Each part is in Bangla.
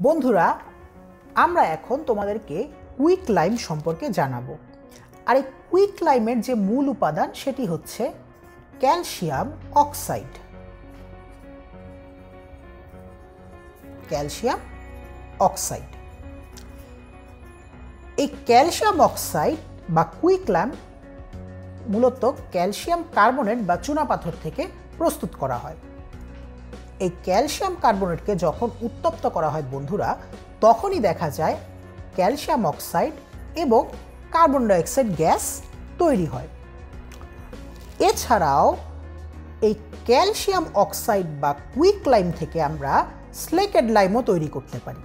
বন্ধুরা, আমরা এখন তোমাদেরকে কুইক লাইম সম্পর্কে জানাব। আর এই কুইক লাইমের যে মূল উপাদান, সেটি হচ্ছে ক্যালসিয়াম অক্সাইড ক্যালসিয়াম অক্সাইড এই ক্যালসিয়াম অক্সাইড বা কুইক ল্যাম্প মূলত ক্যালসিয়াম কার্বনেট বা চুনাপাথর থেকে প্রস্তুত করা হয়। এই ক্যালসিয়াম কার্বনেটকে যখন উত্তপ্ত করা হয় বন্ধুরা, তখনই দেখা যায় ক্যালসিয়াম অক্সাইড এবং কার্বন ডাইঅক্সাইড গ্যাস তৈরি হয়। এছাড়াও এই ক্যালসিয়াম অক্সাইড বা কুইক লাইম থেকে আমরা স্লেকেড লাইমও তৈরি করতে পারি।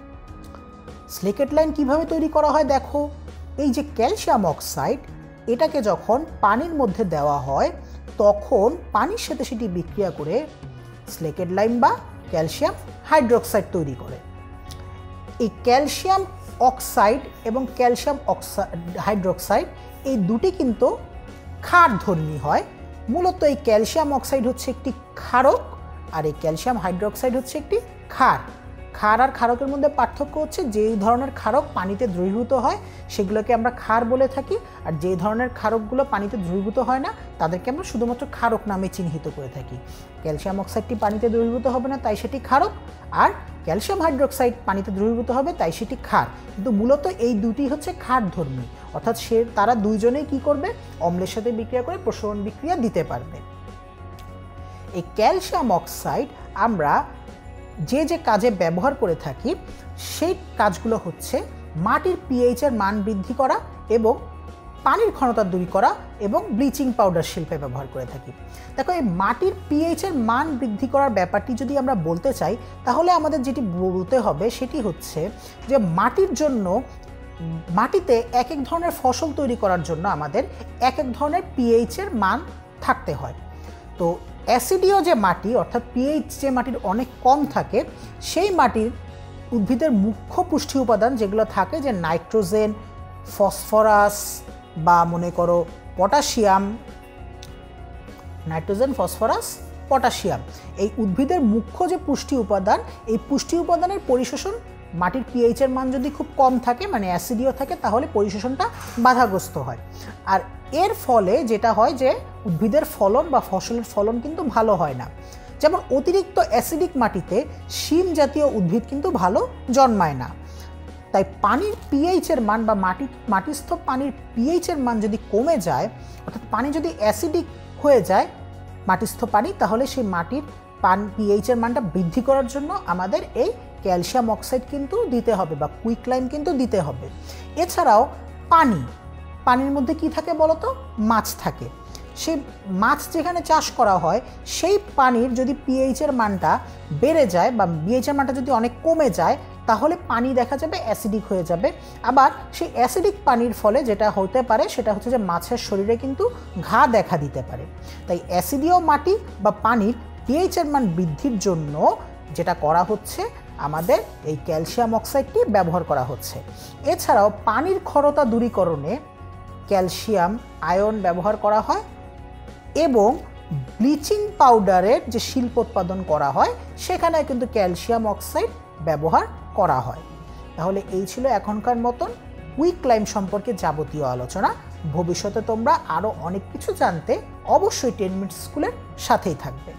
স্লেকেড লাইম কীভাবে তৈরি করা হয় দেখো, এই যে ক্যালসিয়াম অক্সাইড, এটাকে যখন পানির মধ্যে দেওয়া হয়, তখন পানির সাথে সেটি বিক্রিয়া করে স্লেকেড লাইম বা ক্যালসিয়াম হাইড্রোক্সাইড তৈরি করে। এই ক্যালসিয়াম অক্সাইড এবং ক্যালসিয়াম অক্সাইড হাইড্রোক্সাইড এই দুটি কিন্তু ক্ষারধর্মী হয়। মূলত এই ক্যালসিয়াম অক্সাইড হচ্ছে একটি ক্ষারক আর এই ক্যালসিয়াম হাইড্রোক্সাইড হচ্ছে একটি ক্ষার। ক্ষার আর ক্ষারকের মধ্যে পার্থক্য হচ্ছে যেই ধরনের ক্ষারক পানিতে দ্রবীভূত হয়, সেগুলোকে আমরা ক্ষার বলে থাকি। আর যে ধরনের ক্ষারকগুলো পানিতে দ্রবীভূত হয় না, তাদেরকে আমরা শুধুমাত্র ক্ষারক নামে চিহ্নিত করে থাকি। ক্যালসিয়াম অক্সাইডটি পানিতে দ্রবীভূত হবে না, তাই সেটি ক্ষারক। আর ক্যালসিয়াম হাইড্রোক্সাইড পানিতে দ্রবীভূত হবে, তাই সেটি ক্ষার। কিন্তু মূলত এই দুটি হচ্ছে ক্ষারধর্মী। অর্থাৎ সে, তারা দুইজনেই কি করবে? অম্লের সাথে বিক্রিয়া করে প্রসরণ বিক্রিয়া দিতে পারবে। এই ক্যালসিয়াম অক্সাইড আমরা যে যে কাজে ব্যবহার করে থাকি, সেই কাজগুলো হচ্ছে মাটির পিএইচের মান বৃদ্ধি করা এবং পানির ঘনতা দূরী করা এবং ব্লিচিং পাউডার শিল্পে ব্যবহার করে থাকি। দেখো, এই মাটির পিএইচের মান বৃদ্ধি করার ব্যাপারটি যদি আমরা বলতে চাই, তাহলে আমাদের যেটি বলতে হবে সেটি হচ্ছে যে মাটির জন্য, মাটিতে এক এক ধরনের ফসল তৈরি করার জন্য আমাদের এক এক ধরনের পিএইচের মান থাকতে হয়। তো অ্যাসিডীয় যে মাটি, অর্থাৎ পিএইচ যে মাটির অনেক কম থাকে, সেই মাটির উদ্ভিদের মুখ্য পুষ্টি উপাদান যেগুলো থাকে যে নাইট্রোজেন, ফসফরাস বা মনে করো পটাশিয়াম, নাইট্রোজেন, ফসফরাস, পটাশিয়াম, এই উদ্ভিদের মুখ্য যে পুষ্টি উপাদান, এই পুষ্টি উপাদানের পরিশোষণ মাটির পিএইচের মান যদি খুব কম থাকে মানে অ্যাসিডিও থাকে, তাহলে পরিশোষণটা বাধাগ্রস্ত হয়। আর এর ফলে যেটা হয় যে উদ্ভিদের ফলন বা ফসলের ফলন কিন্তু ভালো হয় না। যেমন অতিরিক্ত অ্যাসিডিক মাটিতে শিম জাতীয় উদ্ভিদ কিন্তু ভালো জন্মায় না। তাই পানির পিএইচের মান বা মাটি, মাটিস্থ পানির পিএইচের মান যদি কমে যায়, অর্থাৎ পানি যদি অ্যাসিডিক হয়ে যায় মাটিস্থ পানি, তাহলে সেই মাটির পান পিএইচের মানটা বৃদ্ধি করার জন্য আমাদের এই ক্যালসিয়াম অক্সাইড কিন্তু দিতে হবে বা কুইক লাইম কিন্তু দিতে হবে। এছাড়াও পানি, পানির মধ্যে কি থাকে বলতো? মাছ থাকে। সেই মাছ যেখানে চাষ করা হয়, সেই পানির যদি পিএইচের মানটা বেড়ে যায় বা বিএইচের মানটা যদি অনেক কমে যায়, তাহলে পানি দেখা যাবে অ্যাসিডিক হয়ে যাবে। আবার সেই অ্যাসিডিক পানির ফলে যেটা হতে পারে, সেটা হচ্ছে যে মাছের শরীরে কিন্তু ঘা দেখা দিতে পারে। তাই অ্যাসিডীয় মাটি বা পানির পিএইচের মান বৃদ্ধির জন্য যেটা করা হচ্ছে, আমাদের এই ক্যালসিয়াম অক্সাইডটি ব্যবহার করা হচ্ছে। এছাড়াও পানির ক্ষরতা দূরীকরণে ক্যালসিয়াম আয়ন ব্যবহার করা হয় এবং ব্লিচিং পাউডারের যে শিল্প উৎপাদন করা হয় সেখানে কিন্তু ক্যালসিয়াম অক্সাইড ব্যবহার করা হয়। তাহলে এই ছিল এখনকার মতন উইক ক্লাইম সম্পর্কে যাবতীয় আলোচনা। ভবিষ্যতে তোমরা আরও অনেক কিছু জানতে অবশ্যই টেন মিনিট স্কুলের সাথেই থাকবে।